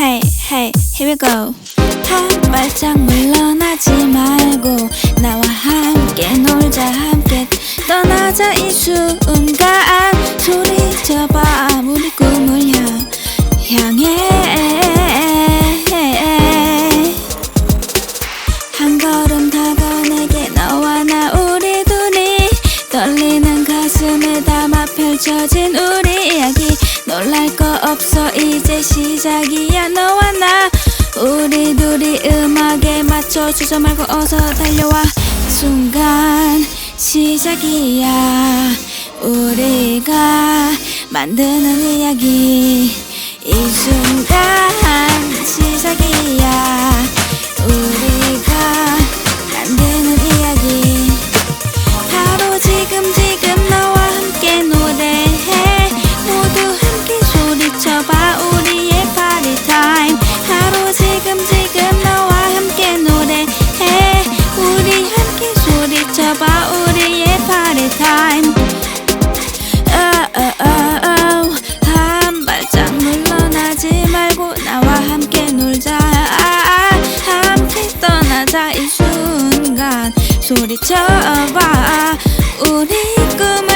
Here we go. 한 발짝 물러나지 말고 나와 함께 놀자 함께. 떠나자 이 순간. 소리쳐봐 우리 꿈을 향, 향해. 한 걸음 다가내게 너와 나 우리 둘이 떨리는 가슴에 담아 펼쳐진 우리 이야기 놀랄 거 없어. 이제 시작이야 너와 나. 우리 둘이 음악에 맞춰 주저 말고 어서 달려와. 순간 시작이야. 우리가 만드는 이야기 소리쳐봐. 우리 향해